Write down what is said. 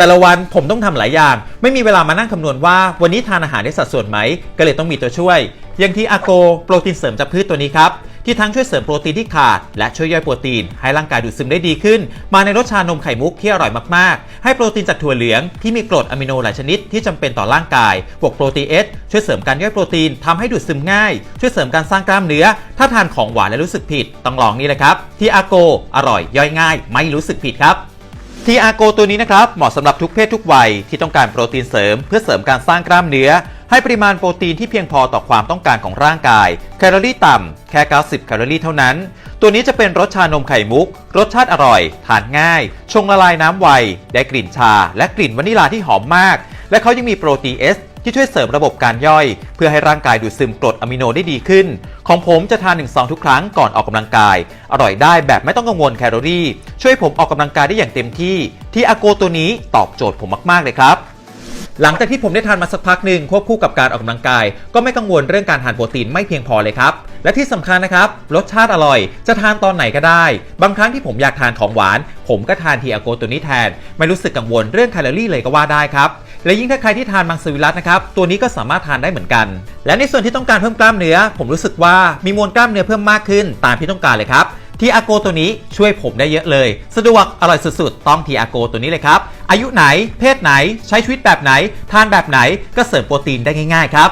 แต่ละวันผมต้องทำหลายอย่าง ไม่มีเวลามานั่งคำนวณว่าวันนี้ทานอาหารได้สัดส่วนไหม ก็เลยต้องมีตัวช่วย อย่างที่อาโกโปรตีนเสริมจากพืชตัวนี้ครับที่ทั้งช่วยเสริมโปรตีนที่ขาด และช่วยย่อยโปรตีน ให้ร่างกายดูดซึมได้ดีขึ้น มาในรสชานมไข่มุกที่อร่อยมากๆ ให้โปรตีนจากถั่วเหลืองที่มีกรดอะมิโนหลายชนิดที่จำเป็นต่อร่างกายบวกโปรตีนเอสช่วยเสริมการย่อยโปรตีนทำให้ดูดซึมง่าย ช่วยเสริมการสร้างกล้ามเนื้อ ถ้าทานของหวานและรู้สึกผิดต้องลองนี่เลยครับที่อาโกอร่อยย่อยง่าย ไม่รู้สึกผิดครับ ทีอาโกตัวนี้นะครับเหมาะสำหรับทุกเพศทุกวัยที่ต้องการโปรตีนเสริม เพื่อเสริมการสร้างกล้ามเนื้อ ให้ปริมาณโปรตีนที่เพียงพอต่อความต้องการของร่างกาย แคลอรี่ต่ำแค่ 90 แคลอรี่เท่านั้น ตัวนี้จะเป็นรสชานมไข่มุก รสชาติอร่อย ทานง่าย ชงละลายน้ำไว ได้กลิ่นชา และกลิ่นวานิลาที่หอมมาก และเขายังมีโปรตีนเอส ที่ช่วยเสริมระบบการย่อย เพื่อให้ร่างกายดูดซึมกรดอะมิโนได้ดีขึ้น ของผมจะทาน1 2ทุกครั้งก่อนออกกำลังกาย อร่อยได้แบบไม่ต้องกังวลแคลอรี่ ช่วยผมออกกำลังกายได้อย่างเต็มที่ ที่อาโกตัวนี้ตอบโจทย์ผมมากๆเลยครับหลังจากที่ผมได้ทานมาสักพักหนึ่งควบคู่กับการออกกำลังกาย ก็ไม่กังวลเรื่องการทานโปรตีนไม่เพียงพอเลยครับ และที่สำคัญนะครับ รสชาติอร่อย จะทานตอนไหนก็ได้ บางครั้งที่ผมอยากทานของหวาน ผมก็ทานทีอาโกตัวนี้แทน ไม่รู้สึกกังวลเรื่องแคลอรี่เลยก็ว่าได้ครับ และยิ่งถ้าใครที่ทานมังสวิรัตนะครับตัวนี้ก็สามารถทานได้เหมือนกัน และในส่วนที่ต้องการเพิ่มกล้ามเนื้อ ผมรู้สึกว่ามีมวลกล้ามเนื้อเพิ่มมากขึ้นตามที่ต้องการเลยครับทีอาโกตัวนี้ช่วยผมได้เยอะเลย สะดวกอร่อยสุดๆ ต้องทีอาโกตัวนี้เลยครับ อายุไหน เพศไหน ใช้ชีวิตแบบไหน ทานแบบไหน ก็เสริมโปรตีนได้ง่ายๆครับ